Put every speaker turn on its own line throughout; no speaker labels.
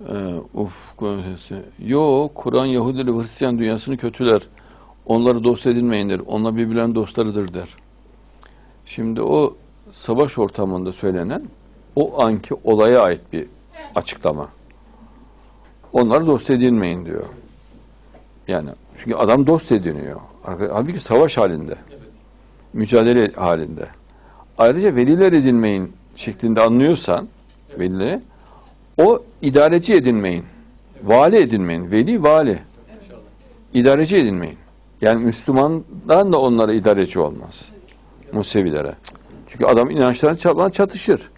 Ee, uf, Kur'an sesi. Yo, Kur'an Yahudi ve Hristiyan dünyasını kötüler. Onları dost edinmeyin der. Onlar birbirlerinin dostlarıdır der. Şimdi o savaş ortamında söylenen o anki olaya ait bir açıklama. Onları dost edinmeyin diyor. Yani çünkü adam dost ediniyor. Halbuki savaş halinde. Mücadele halinde. Ayrıca veliler edinmeyin şeklinde anlıyorsan velileri o idareci edinmeyin. Vali edinmeyin. Veli vali. İdareci edinmeyin. Yani Müslümandan da onlara idareci olmaz. Musevilere. Çünkü adam inançlarına çatışır.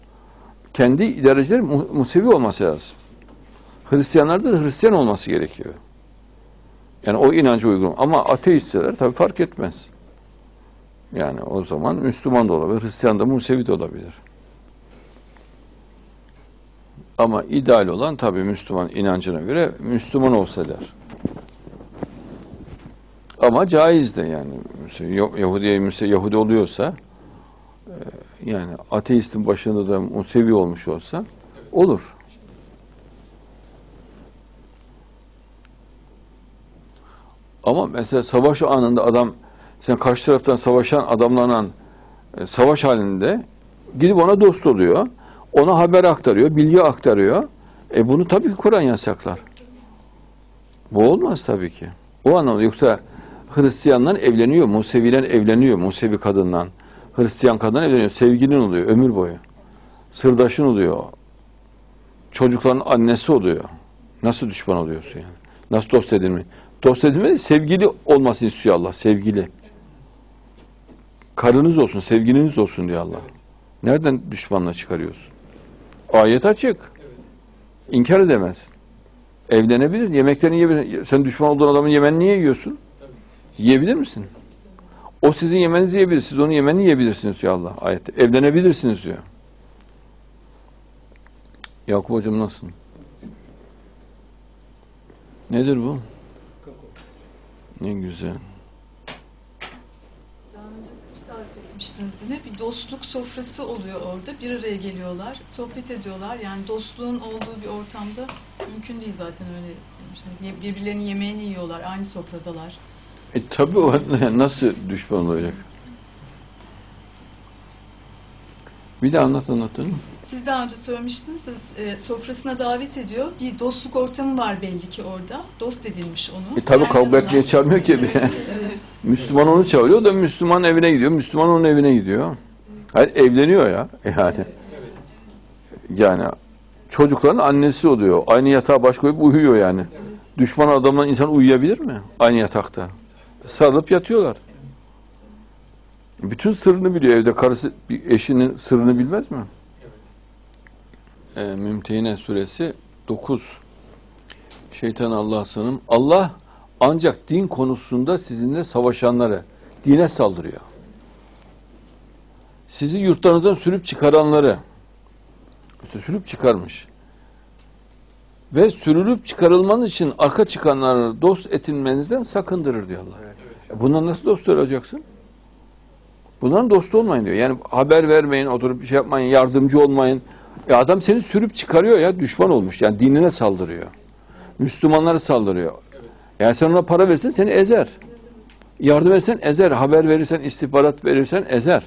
Kendi idarecileri mu- Musevi olması lazım. Hristiyanlarda da Hristiyan olması gerekiyor. Yani o inanca uygun. Ama ateistler tabii fark etmez. Yani o zaman Müslüman da olabilir, Hristiyan da Musevi de olabilir. Ama ideal olan tabii Müslüman inancına göre Müslüman olsalar. Ama caiz de yani. Mesela Yahudiye mesela Yahudi oluyorsa e, yani ateistin başında da Musevi olmuş olsa olur. Ama mesela savaş anında adam sen karşı taraftan savaşan adamlarla e, savaş halinde gidip ona dost oluyor. Ona haber aktarıyor, bilgi aktarıyor. E bunu tabii ki Kur'an yasaklar. Bu olmaz tabii ki. O anlamda yoksa Hristiyanlar evleniyor, Museviler evleniyor, Musevi kadından. Hristiyan kadın evleniyor, sevgilin oluyor ömür boyu. Sırdaşın oluyor. Çocukların annesi oluyor. Nasıl düşman oluyorsun yani? Nasıl dost edilme? Dost değil, sevgili olmasını istiyor Allah, sevgili. Karınız olsun, sevgiliniz olsun diyor Allah. Nereden düşmanla çıkarıyorsun? Ayet açık. İnkar edemezsin. Evlenebilir, yemeklerini yiyebilirsin. Sen düşman olduğun adamın yemeğini niye yiyorsun? Yiyebilir misin? O sizin yemeğinizi yiyebilir, siz onun yemeğini yiyebilirsiniz diyor Allah ayette. Evlenebilirsiniz diyor. Yakup hocam nasılsın? Nedir bu? Ne güzel.
Daha önce siz tarif etmiştiniz yine bir dostluk sofrası oluyor orada. Bir araya geliyorlar, sohbet ediyorlar. Yani dostluğun olduğu bir ortamda mümkün değil zaten öyle. demiştiniz. Birbirlerinin yemeğini yiyorlar, aynı sofradalar.
E tabi o nasıl düşman olacak? Bir de anlat anlatın.
Siz daha önce söylemiştiniz de e, sofrasına davet ediyor. Bir dostluk ortamı var belli ki orada. Dost edilmiş onu.
E tabi kavga etmeye çağırmıyor ki.
Evet.
Müslüman onu çağırıyor da Müslüman evine gidiyor. Müslüman onun evine gidiyor. Hayır evleniyor ya. Yani. Yani çocukların annesi oluyor. Aynı yatağa baş koyup uyuyor yani. Düşman adamla insan uyuyabilir mi? Aynı yatakta. Sarılıp yatıyorlar. Bütün sırrını biliyor evde. Karısı eşinin sırrını bilmez mi? Ee, Mümtehine suresi 9. Şeytan Allah sanım. Allah ancak din konusunda sizinle savaşanları, dine saldırıyor. Sizi yurtlarınızdan sürüp çıkaranları, sürüp çıkarmış. Ve sürülüp çıkarılmanız için arka çıkanları dost edinmenizden sakındırır diyor Allah. E Bundan nasıl dost olacaksın? Bunların dostu olmayın diyor. Yani haber vermeyin, oturup bir şey yapmayın, yardımcı olmayın. E adam seni sürüp çıkarıyor ya, düşman olmuş. Yani dinine saldırıyor. Müslümanlara saldırıyor. Yani sen ona para versen seni ezer. Yardım etsen ezer. Haber verirsen, istihbarat verirsen ezer.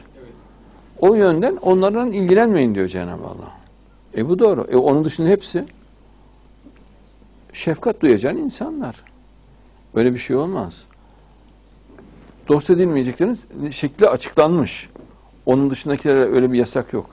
O yönden onlardan ilgilenmeyin diyor Cenab-ı Allah. E bu doğru. E onun dışında hepsi şefkat duyacağın insanlar. Öyle bir şey olmaz. Dost edilmeyeceklerin şekli açıklanmış. Onun dışındakilere öyle bir yasak yok.